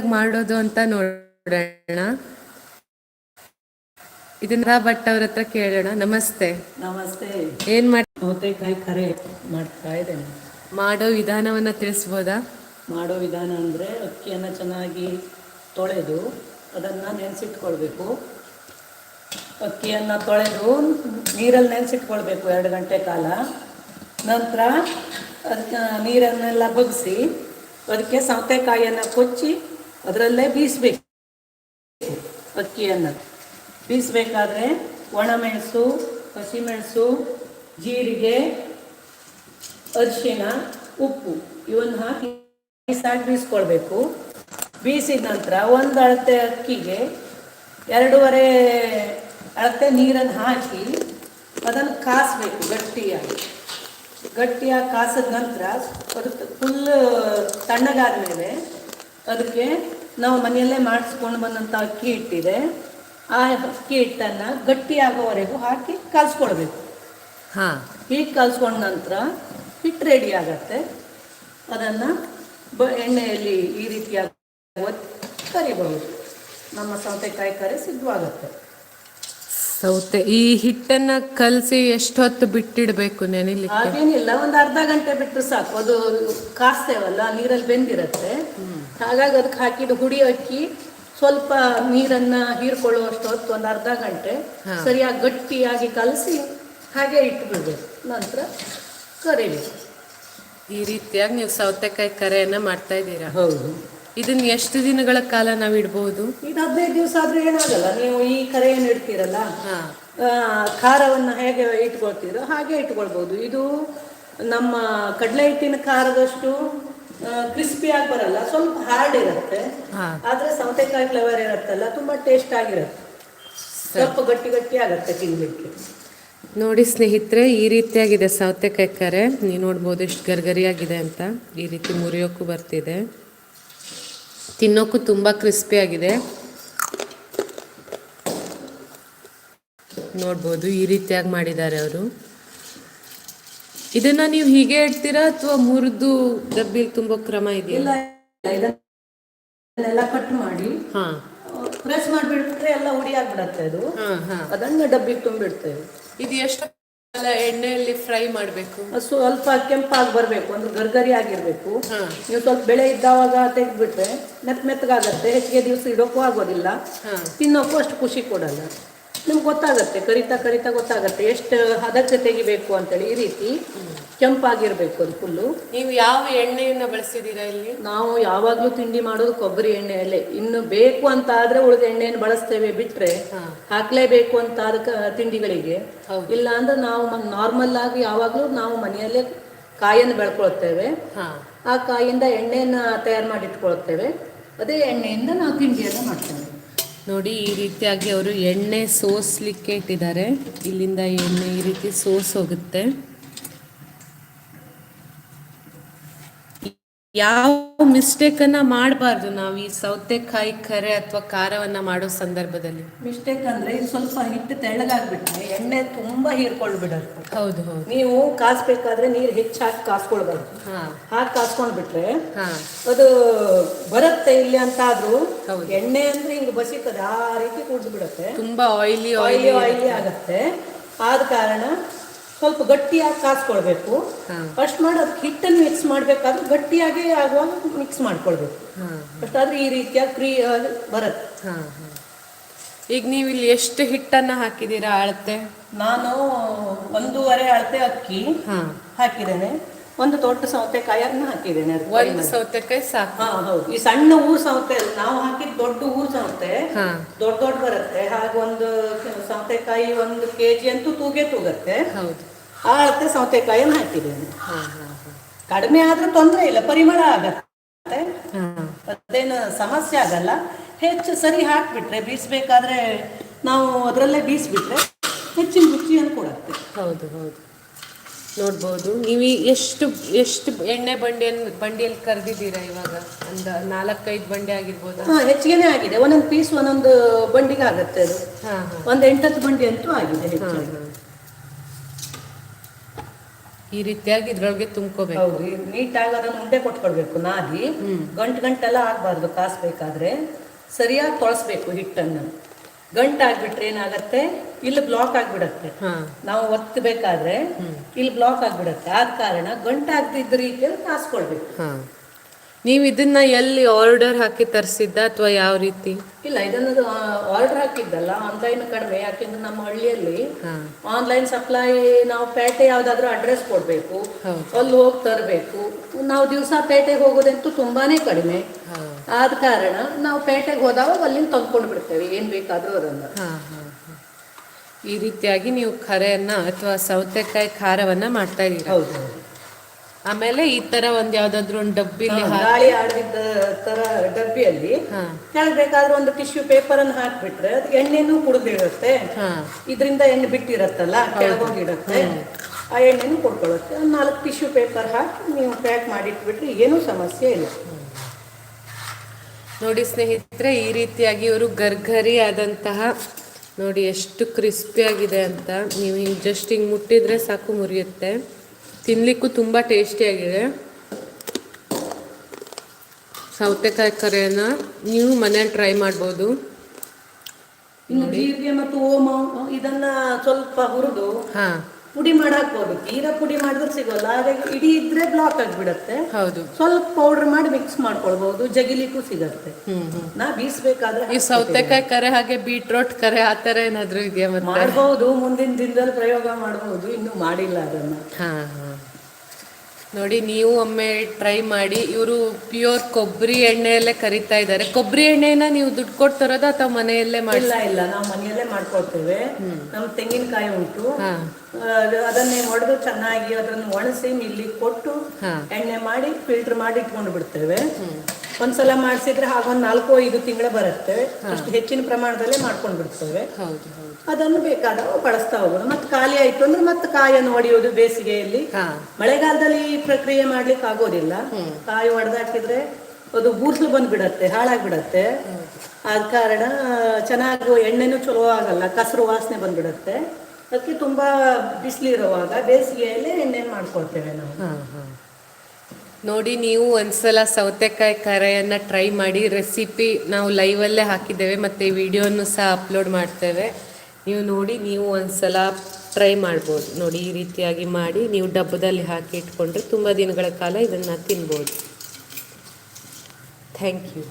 ಮಾಡೋದು ಅಂತ ನೋಡೋಣ. ಇದನ್ನ ಭಟ್ ಅವ್ರ ಹತ್ರ ಕೇಳೋಣ. ನಮಸ್ತೆ. ನಮಸ್ತೆ. ಏನ್ ಮಾಡಿ ಸೌತೆಕಾಯಿ ಕರೆ ಮಾಡ್ತಾ ಇದ್ದೇನೆ. ಮಾಡೋ ವಿಧಾನವನ್ನ ತಿಳಿಸ್ಬೋದಾ? ಮಾಡೋ ವಿಧಾನ ಅಂದ್ರೆ ಅಕ್ಕಿಯನ್ನ ಚೆನ್ನಾಗಿ ತೊಳೆದು ಅದನ್ನ ನೆನೆಸಿಟ್ಕೊಳ್ಬೇಕು. ಅಕ್ಕಿಯನ್ನ ತೊಳೆದು ನೀರಲ್ಲಿ ನೆನ್ಸಿಟ್ಕೊಳ್ಬೇಕು ಎರಡು ಗಂಟೆ ಕಾಲ. ನಂತರ ಅದಕ್ಕೆ ನೀರನ್ನೆಲ್ಲ ಬಗ್ಗಿಸಿ ಅದಕ್ಕೆ ಸೌತೆಕಾಯಿಯನ್ನು ಕೊಚ್ಚಿ ಅದರಲ್ಲೇ ಬೀಸಬೇಕು. ಅಕ್ಕಿಯನ್ನು. ಬೀಸಬೇಕಾದ್ರೆ ಒಣಮೆಣಸು, ಹಸಿಮೆಣಸು, ಜೀರಿಗೆ, ಅರಿಶಿಣ, ಉಪ್ಪು. ಇವನ್ನು ಹಾಕಿ ಬೀಸಾಗಿ ಬೀಸ್ಕೊಳ್ಬೇಕು. ಬೀಸಿದ ನಂತರ ಒಂದು ಅಳತೆ ಅಕ್ಕಿಗೆ ಎರಡೂವರೆ ಅಳತೆ ನೀರನ್ನು ಹಾಕಿ ಅದನ್ನು ಕಾಸಬೇಕು ಗಟ್ಟಿಯಾಗಿ. ಗಟ್ಟಿಯಾಗಿ ಕಾಸಿದ ನಂತರ ಅದು ಫುಲ್ ತಣ್ಣಗಾದ ಮೇಲೆ ಅದಕ್ಕೆ ನಾವು ಮನೆಯಲ್ಲೇ ಮಾಡಿಸ್ಕೊಂಡು ಬಂದಂಥ ಅಕ್ಕಿ ಹಿಟ್ಟಿದೆ ಆ ಅಕ್ಕಿ ಹಿಟ್ಟನ್ನು ಗಟ್ಟಿಯಾಗೋವರೆಗೂ ಹಾಕಿ ಕಲಿಸ್ಕೊಳ್ಬೇಕು. ಹಾಂ. ಹೀಗೆ ಕಲಿಸ್ಕೊಂಡ ನಂತರ ಹಿಟ್ಟು ರೆಡಿ ಆಗತ್ತೆ. ಅದನ್ನು ಬ ಎಣ್ಣೆಯಲ್ಲಿ ಈ ರೀತಿಯಾಗಿ ಕರಿಬಹುದು. ನಮ್ಮ ಸೌತೆಕಾಯಿ ಕರಿ ಸಿದ್ಧವಾಗುತ್ತೆ. ಸೌತೆ. ಈ ಹಿಟ್ಟನ್ನ ಕಲಸಿ ಎಷ್ಟೊತ್ತು ಬಿಟ್ಟಿಡ್ಬೇಕು ನೆನಿಲಿಕ್ಕೆ? ಹಾಗೇನಿಲ್ಲ ಒಂದು ಅರ್ಧ ಗಂಟೆ ಬಿಟ್ಟು ಸಾಕು. ಅದು ಕಾಸ್ತೇವಲ್ಲ ನೀರಲ್ಲಿ ಬೆಂದಿರತ್ತೆ. ಹಾಗಾಗಿ ಅದಕ್ಕೆ ಹಾಕಿದ ಹುಡಿ ಅಕ್ಕಿ ಸ್ವಲ್ಪ ನೀರನ್ನ ಹೀರ್ಕೊಳ್ಳುವಷ್ಟು ಹೊತ್ತು ಒಂದು ಅರ್ಧ ಗಂಟೆ ಸರಿಯಾಗಿ ಗಟ್ಟಿಯಾಗಿ ಕಲಸಿ ಹಾಗೆ ಇಟ್ಟು ಬಿಡ್ಬೇಕು ನಂತರ ಕರಿಬೇಕು. ಈ ರೀತಿಯಾಗಿ ನೀವು ಸೌತೆಕಾಯಿ ಕರೆಯನ್ನ ಮಾಡ್ತಾ ಇದ್ದೀರಾ? ಹೌದು. ಇದನ್ನ ಎಷ್ಟು ದಿನಗಳ ಕಾಲ ನಾವು ಇಡಬಹುದು ಇದು ಹದಿನೈದು ದಿವಸ ಆದ್ರೆ ಏನಾಗಲ್ಲ. ನೀವು ಈ ಕರೆ ಏನು ಇಡ್ತೀರಲ್ಲ ಖಾರವನ್ನ ಹೇಗೆ ಇಟ್ಕೊಳ್ತೀರೋ ಹಾಗೆ ಇಟ್ಕೊಳ್ಬಹುದು ಇದು ನಮ್ಮ ಕಡಲೆ ಹಿಟ್ಟಿನ ಖಾರದಷ್ಟು ಕ್ರಿಸ್ಪಿಯಾಗಿ ಬರಲ್ಲ. ಸ್ವಲ್ಪ ಹಾರ್ಡ್ ಇರುತ್ತೆ. ಆದ್ರೆ ಸೌತೆಕಾಯಿ ಫ್ಲೇವರ್ ಇರುತ್ತಲ್ಲ ತುಂಬಾ ಟೇಸ್ಟ್ ಆಗಿರುತ್ತೆ. ಸ್ವಲ್ಪ ಗಟ್ಟಿ ಗಟ್ಟಿ ಆಗುತ್ತೆ ತಿನ್ಲಿಕ್ಕೆ. ನೋಡಿ ಸ್ನೇಹಿತರೆ ಈ ರೀತಿಯಾಗಿದೆ ಸೌತೆಕಾಯಿ ಕರೆ. ನೀವು ನೋಡ್ಬೋದು ಎಷ್ಟು ಗರ್ಗರಿಯಾಗಿದೆ ಅಂತ. ಈ ರೀತಿ ಮುರಿಯೋಕ್ಕೂ ಬರ್ತಿದೆ. ತಿನ್ನೋಕ್ಕೂ ತುಂಬ ಕ್ರಿಸ್ಪಿ ಆಗಿದೆ. ನೋಡ್ಬೋದು ಈ ರೀತಿಯಾಗಿ ಮಾಡಿದ್ದಾರೆ ಅವರು. ಇದನ್ನ ನೀವು ಹೀಗೆ ಇಡ್ತೀರಾ ಅಥವಾ ಮುರಿದು ಡಬ್ಬಿಲಿ ತುಂಬೋ ಕ್ರಮ ಇದೆಯಲ್ಲ ಇದನ್ನೆಲ್ಲ ಕಟ್ ಮಾಡಿ ಹಾ. ಪ್ರೆಸ್ ಮಾಡಿಬಿಟ್ರೆ ಎಲ್ಲ ಹುಡಿ ಆಗ್ಬಿಡತ್ತೆ ಅದು. ಹಾ ಹಾ. ಡಬ್ಬಿ ಡಬ್ಬಿಗೆ ತುಂಬಿಡ್ತೇವೆ. ಇದು ಎಷ್ಟು ಎಣ್ಣೆಯಲ್ಲಿ ಫ್ರೈ ಮಾಡಬೇಕು. ಸ್ವಲ್ಪ ಕೆಂಪಾಗಿ ಬರಬೇಕು ಅಂದ್ರೆ ಗರ್ಗರಿ ಆಗಿರಬೇಕು. ನೀವು ಸ್ವಲ್ಪ ಬೆಳೆ ಇದ್ದಾವಾಗ ತೆಗೆದ್ಬಿಟ್ರೆ ಮೆತ್ತ ಮೆತ್ತಗಾಗತ್ತೆ ಹೆಚ್ಚಿಗೆ ದಿವಸ ಇಡೋಕ್ಕೂ ಆಗೋದಿಲ್ಲ. ತಿನ್ನೋಕ್ಕೂ ಅಷ್ಟು ಖುಷಿ ಕೊಡಲ್ಲ. ನಿಮ್ಗೆ ಗೊತ್ತಾಗುತ್ತೆ ಕರಿತಾ ಕರಿತಾ ಗೊತ್ತಾಗತ್ತೆ ಎಷ್ಟು ಹದಕ್ಕೆ ತೆಗಿಬೇಕು ಅಂತೇಳಿ ಈ ರೀತಿ ಕೆಂಪಾಗಿರ್ಬೇಕು ಅದು ಫುಲ್ಲು. ನೀವು ಯಾವ ಎಣ್ಣೆಯನ್ನ ಬಳಸಿದ್ದೀರಾ ಇಲ್ಲಿ? ನಾವು ಯಾವಾಗಲೂ ತಿಂಡಿ ಮಾಡೋದು ಕೊಬ್ಬರಿ ಎಣ್ಣೆಯಲ್ಲೇ ಇನ್ನು ಬೇಕು ಅಂತ ಆದ್ರೆ ಉಳಿದ ಎಣ್ಣೆಯನ್ನು ಬಳಸ್ತೇವೆ ಬಿಟ್ರೆ ಹಾಕ್ಲೇಬೇಕು ಅಂತ ಆದ ತಿಂಡಿಗಳಿಗೆ. ಇಲ್ಲ ಅಂದ್ರೆ ನಾವು ನಾರ್ಮಲ್ ಆಗಿ ಯಾವಾಗಲೂ ನಾವು ಮನೆಯಲ್ಲೇ ಕಾಯನ್ನು ಬೆಳ್ಕೊಳ್ತೇವೆ. ಆ ಕಾಯಿಂದ ಎಣ್ಣೆಯನ್ನ ತಯಾರು ಮಾಡಿ ಇಟ್ಕೊಳ್ತೇವೆ ಅದೇ ಎಣ್ಣೆಯಿಂದ ನಾವು ತಿಂಡಿಯನ್ನು ಮಾಡ್ತೇವೆ. ನೋಡಿ ಈ ರೀತಿಯಾಗಿ ಅವರು ಎಣ್ಣೆ ಸೋಸ್ಲಿಕ್ಕೆ ಇಟ್ಟಿದ್ದಾರೆ. ಇಲ್ಲಿಂದ ಎಣ್ಣೆ ಈ ರೀತಿ ಸೋಸ್ ಹೋಗುತ್ತೆ. ಯಾವ ಮಿಸ್ಟೇಕ್ ಅನ್ನ ಮಾಡಬಾರ್ದು ನಾವು ಈ ಸೌತೆಕಾಯಿ ಕರೆ ಅಥವಾ ಖಾರವನ್ನ ಮಾಡೋ ಸಂದರ್ಭದಲ್ಲಿ. ಮಿಸ್ಟೇಕ್ ಅಂದ್ರೆ ಇದು ಸ್ವಲ್ಪ ಹಿಟ್ಟು ತೆಳ್ಳಗಾಗ್ಬಿಟ್ರೆ ಎಣ್ಣೆ ತುಂಬಾ ಹೀರ್ಕೊಳ್ಬಿಡೋದು. ಹೌದು ಹೌದು. ನೀವು ಕಾಸ್ಬೇಕಾದ್ರೆ ನೀರು ಹೆಚ್ಚು ಹಾಕಿ ಕಾಸ್ಕೊಳ್ಬಾರ್ದು. ಹಾಕಿ ಕಾಸ್ಕೊಂಡ್ಬಿಟ್ರೆ ಹಾ. ಅದು ಬರುತ್ತೆ ಇಲ್ಲಿ ಅಂತ ಆದ್ರೂ. ಎಣ್ಣೆ ಅಂದ್ರೆ ಹಿಂಗ್ ಬಸಿತದೆ ಆ ರೀತಿ ಕುಡ್ದು ಬಿಡುತ್ತೆ ತುಂಬಾ ಆಯಿಲಿ ಆಯಿಲಿ ಆಯಿಲಿ ಆಗತ್ತೆ. ಆದ ಕಾರಣ ಸ್ವಲ್ಪ ಗಟ್ಟಿಯಾಗಿ ಕಾಸ್ಕೊಳ್ಬೇಕು. ಫಸ್ಟ್ ಮಾಡಿ ಅದಕ್ಕೆ ಹಿಟ್ಟನ್ನು ಮಿಕ್ಸ್ ಮಾಡಬೇಕಾದ್ರೆ ಗಟ್ಟಿಯಾಗಿ ಆಗುವಾಗ ಮಿಕ್ಸ್ ಮಾಡ್ಕೊಳ್ಬೇಕು. ಫಸ್ಟ್ ಆದ್ರೆ ಈ ರೀತಿಯಾಗಿ ಕ್ರೀ ಬರುತ್ತೆ. ಈಗ ನೀವು ಇಲ್ಲಿ ಎಷ್ಟು ಹಿಟ್ಟನ್ನ ಹಾಕಿದ್ದೀರಾ ಅಳತೆ? ನಾನು ಒಂದೂವರೆ ಅಳತೆ ಅಕ್ಕಿ ಹಾಕಿದ್ದೇನೆ. ಒಂದು ದೊಡ್ಡ ಸೌತೆಕಾಯನ್ನು ಹಾಕಿದ್ದೇನೆ ಒಂದು ಸೌತೆಕಾಯಿ ಸಾಕು. ಹೌದು. ಈ ಸಣ್ಣ ಹೂ ಸೌತೆ ನಾವು ಹಾಕಿದ ದೊಡ್ಡ ಹೂ ಸೌತೆ. ದೊಡ್ಡ ದೊಡ್ಡ ಬರುತ್ತೆ. ಹಾಗೆ ಒಂದು ಸೌತೆಕಾಯಿ ಒಂದು ಕೆ ಜಿ ಅಂತೂ ತೂಗೆ ತೂಗತ್ತೆ. ಹೌದು. ಆ ಅಳತೆ ಸೌತೆಕಾಯಿಯನ್ನು ಹಾಕಿದ್ದೇನೆ. ಕಡಿಮೆ ಆದ್ರೆ ತೊಂದರೆ ಇಲ್ಲ ಪರಿಮಳ ಆಗತ್ತೆ. ಅದೇನು ಸಮಸ್ಯೆ ಆಗಲ್ಲ. ಹೆಚ್ಚು ಸರಿ ಹಾಕ್ಬಿಟ್ರೆ ಬೀಸ್ಬೇಕಾದ್ರೆ ನಾವು ಅದರಲ್ಲೇ ಬೀಸ್ಬಿಟ್ರೆ ಹೆಚ್ಚಿನ ರುಚಿಯನ್ನು ಕೊಡುತ್ತೆ ಹೌದು ಹೌದು. ನೋಡ್ಬೋದು. ನೀವು ಎಷ್ಟು ಎಷ್ಟು ಎಣ್ಣೆ ಬಂಡಿಯನ್ನು ಬಂಡಿಯಲ್ಲಿ ಕರೆದಿದ್ದೀರಾ ಇವಾಗ? ಒಂದು ನಾಲ್ಕೈದು ಬಂಡಿ ಆಗಿರ್ಬೋದು? ಹಾ ಹೆಚ್ಚಿಗೆನೇ ಆಗಿದೆ. ಒಂದೊಂದು ಪೀಸ್ ಒಂದೊಂದು ಬಂಡಿಗೆ ಆಗುತ್ತೆ ಅದು. ಒಂದು ಎಂಟತ್ತು ಬಂಡಿ ಅಂತೂ ಆಗಿದೆ ಈ ರೀತಿಯಾಗಿ ಇದ್ರೊಳಗೆ ತುಂಬ್ಕೋಬೇಕು. ಹೌದು ಈ ನೀಟಾಗಿ ಅದನ್ನು ಉಂಡೆ ಕೊಟ್ಕೊಳ್ಬೇಕು ನಾದಿ. ಗಂಟು ಗಂಟೆಲ್ಲ ಆಗಬಾರ್ದು ಕಾಸ್ಬೇಕಾದ್ರೆ. ಸರಿಯಾಗಿ ತೊಳಸ್ಬೇಕು ಹಿಟ್ಟನ್ನು. ಗಂಟು ಆಗ್ಬಿಟ್ರೆ ಏನಾಗತ್ತೆ? ಇಲ್ಲಿ ಬ್ಲಾಕ್ ಆಗ್ಬಿಡತ್ತೆ. ನಾವು ಒತ್ತಬೇಕಾದ್ರೆ ಇಲ್ಲಿ ಬ್ಲಾಕ್ ಆಗ್ಬಿಡತ್ತೆ. ಆದ ಕಾರಣ ಗಂಟು ಆಗದಿದ್ದ ರೀತಿಯಲ್ಲಿ ಕಾಸ್ಕೊಳ್ಬೇಕು. ನೀವು ಇದನ್ನ ಎಲ್ಲಿ ಆರ್ಡರ್ ಹಾಕಿ ತರಿಸಿದ್ದ ಅಥವಾ ಯಾವ ರೀತಿ? ಇಲ್ಲ ಇದನ್ನು ಆರ್ಡರ್ ಹಾಕಿದ್ದಲ್ಲ ಆನ್ಲೈನ್ ಕಡಿಮೆ ಯಾಕೆಂದ್ರೆ ನಮ್ಮ ಹಳ್ಳಿಯಲ್ಲಿ ಆನ್ಲೈನ್ ಸಪ್ಲೈ ನಾವು ಪೇಟೆ ಯಾವ್ದಾದ್ರು ಅಡ್ರೆಸ್ ಕೊಡ್ಬೇಕು ಅಲ್ಲಿ ಹೋಗಿ ತರಬೇಕು. ನಾವು ದಿವಸ ಪೇಟೆಗೆ ಹೋಗೋದಂತೂ ತುಂಬಾನೇ ಕಡಿಮೆ. ಆದ ಕಾರಣ ನಾವು ಪೇಟೆಗೆ ಹೋದಾಗ ಅಲ್ಲಿಂದ ತಂದ್ಕೊಂಡು ಬಿಡ್ತೇವೆ ಏನ್ ಬೇಕಾದ್ರೂ ಅದನ್ನ. ಈ ರೀತಿಯಾಗಿ ನೀವು ಖರೆಯನ್ನ ಅಥವಾ ಸೌತೆಕಾಯಿ ಖಾರವನ್ನ ಮಾಡ್ತಾ ಇದ್ದೀರಾ? ಹೌದು. ಆಮೇಲೆ ಈ ತರ ಒಂದ್ ಯಾವ್ದಾದ್ರು ಒಂದ್ ಡಬ್ಬಿಲಿ ಗಾಳಿ ಆಡದಿದ್ದ ತರ ಡಬ್ಬಿಯಲ್ಲಿ ಬೇಕಾದ್ರೂ ಕೆಳಗೆ ಬೇಕಾದ್ರೆ ಒಂದು ಟಿಶ್ಯೂ ಪೇಪರ್ ಅನ್ನು ಹಾಕ್ಬಿಟ್ರೆ ಅದು ಎಣ್ಣೆನೂ ಕುಡಿದಿರುತ್ತೆ. ಇದರಿಂದ ಎಣ್ಣೆ ಬಿಟ್ಟಿರತ್ತಲ್ಲ ಕೆಳಗೋಗಿಡತ್ತೆ ಆ ಎಣ್ಣೆನೂ ಕೊಡ್ಕೊಳ್ಳುತ್ತೆ. ಒಂದು ನಾಲ್ಕು ಟಿಶ್ಯೂ ಪೇಪರ್ ಹಾಕಿ ನೀವು ಪ್ಯಾಕ್ ಮಾಡಿಟ್ಬಿಟ್ರೆ ಏನೂ ಸಮಸ್ಯೆ ಇಲ್ಲ. ನೋಡಿ ಸ್ನೇಹಿತರೆ ಈ ರೀತಿಯಾಗಿ ಇವರು ಗರ್ಗರಿ ಆದಂತಹ ನೋಡಿ ಎಷ್ಟು ಕ್ರಿಸ್ಪಿ ಆಗಿದೆ ಅಂತ. ನೀವು ಹಿಂಗೆ ಜಸ್ಟ್ ಹಿಂಗೆ ಮುಟ್ಟಿದ್ರೆ ಸಾಕು ಮುರಿಯುತ್ತೆ. ತಿನ್ಲಿಕ್ಕೂ ತುಂಬ ಟೇಸ್ಟಿಯಾಗಿದೆ ಸೌತೆಕಾಯಿ ಕರೆಯನ್ನು ನೀವು ಮನೇಲಿ ಟ್ರೈ ಮಾಡ್ಬೋದು. ಜೀರಿಗೆ ಮತ್ತು ಓಮ ಇದನ್ನ ಸ್ವಲ್ಪ ಹುರಿದು ಹಾಂ. ಪುಡಿ ಮಾಡಿ ಹಾಕ್ಬೋದು ತೀರಾ ಪುಡಿ ಮಾಡಿದ್ರೆ ಸಿಗೋಲ್ಲ ಹಾಗಾಗಿ ಇಡೀ ಇದ್ರೆ ಬ್ಲಾಕ್ ಆಗಿಬಿಡತ್ತೆ. ಹೌದು. ಸ್ವಲ್ಪ ಪೌಡರ್ ಮಾಡಿ ಮಿಕ್ಸ್ ಮಾಡ್ಕೊಳ್ಬಹುದು ಜಗಿಲಿಕ್ಕೂ ಸಿಗತ್ತೆ. ನಾ ಬೀಸ್ಬೇಕಾದ್ರೆ ಈ ಸೌತೆಕಾಯಿ ಕರೆ ಹಾಗೆ ಬೀಟ್ರೋಟ್ ಕರೆ ಆ ತರ ಏನಾದರೂ ಇದೆಯಾ ಮಾಡಬಹುದು ಮುಂದಿನ ದಿನದಲ್ಲಿ ಪ್ರಯೋಗ ಮಾಡಬಹುದು ಇನ್ನು ಮಾಡಿಲ್ಲ ಅದನ್ನ. ನೋಡಿ ನೀವು ಒಮ್ಮೆ ಟ್ರೈ ಮಾಡಿ ಇವರು ಪ್ಯೂರ್ ಕೊಬ್ಬರಿ ಎಣ್ಣೆಯಲ್ಲೇ ಕರಿತಾ ಇದ್ದಾರೆ. ಕೊಬ್ಬರಿ ಎಣ್ಣೆನ ನೀವು ದುಡ್ಡು ಕೊಟ್ಟು ತರೋದು ಅಥವಾ ಮನೆಯಲ್ಲೇ ಮಾಡಿ ಇಲ್ಲ ಇಲ್ಲ. ನಾವು ಮನೆಯಲ್ಲೇ ಮಾಡ್ಕೊಳ್ತೇವೆ. ನಮ್ಮ ತೆಂಗಿನಕಾಯಿ ಉಂಟು. ಅದನ್ನೇ ಒಡೆದು ಚೆನ್ನಾಗಿ ಅದನ್ನು ಒಣಸಿ ಇಲ್ಲಿ ಕೊಟ್ಟು ಎಣ್ಣೆ ಮಾಡಿ ಫಿಲ್ಟರ್ ಮಾಡಿ ಇಟ್ಕೊಂಡು ಬಿಡ್ತೇವೆ. ಒಂದ್ಸಲ ಮಾಡಿಸಿದ್ರೆ ಹಾಗೊಂದು ನಾಲ್ಕು ಐದು ತಿಂಗಳು ಬರುತ್ತೆ. ಅಷ್ಟು ಹೆಚ್ಚಿನ ಪ್ರಮಾಣದಲ್ಲೇ ಮಾಡ್ಕೊಂಡು ಬಿಡ್ತೇವೆ ಅದನ್ನು ಬೇಕಾದಾಗ ಬಳಸ್ತಾ ಹೋಗೋದು ಮತ್ತೆ ಖಾಲಿ ಆಯ್ತು ಅಂದ್ರೆ ಮತ್ತೆ ಕಾಯನ್ನು ಒಡೆಯೋದು ಬೇಸಿಗೆಯಲ್ಲಿ. ಮಳೆಗಾಲದಲ್ಲಿ ಈ ಪ್ರಕ್ರಿಯೆ ಮಾಡ್ಲಿಕ್ಕೆ ಆಗೋದಿಲ್ಲ. ಕಾಯಿ ಒಡೆದಾಕಿದ್ರೆ ಅದು ಬೂರ್ಸಲು ಬಂದ್ಬಿಡತ್ತೆ ಹಾಳಾಗ್ಬಿಡತ್ತೆ. ಆದ ಕಾರಣ ಚೆನ್ನಾಗಿ ಎಣ್ಣೆನೂ ಚಲೋ ಆಗಲ್ಲ ಕಸರು ವಾಸನೆ ಬಂದ್ಬಿಡತ್ತೆ. ಅದಕ್ಕೆ ತುಂಬಾ ಬಿಸಿಲಿರುವಾಗ ಬೇಸಿಗೆಯಲ್ಲೇ ಎಣ್ಣೆ ಮಾಡ್ಕೊಳ್ತೇವೆ ನಾವು. ನೋಡಿ, ನೀವು ಒಂದ್ಸಲ ಸೌತೆಕಾಯಿ ಕರೆಯನ್ನು ಟ್ರೈ ಮಾಡಿ ರೆಸಿಪಿ ನಾವು ಲೈವಲ್ಲೇ ಹಾಕಿದ್ದೇವೆ, ಮತ್ತು ವಿಡಿಯೋನು ಸಹ ಅಪ್ಲೋಡ್ ಮಾಡ್ತೇವೆ. ನೀವು ನೋಡಿ, ನೀವು ಒಂದ್ಸಲ ಟ್ರೈ ಮಾಡ್ಬೋದು. ನೋಡಿ, ಈ ರೀತಿಯಾಗಿ ಮಾಡಿ ನೀವು ಡಬ್ಬದಲ್ಲಿ ಹಾಕಿ ಇಟ್ಕೊಂಡ್ರೆ ತುಂಬ ದಿನಗಳ ಕಾಲ ಇದನ್ನು ತಿನ್ಬೋದು. Thank you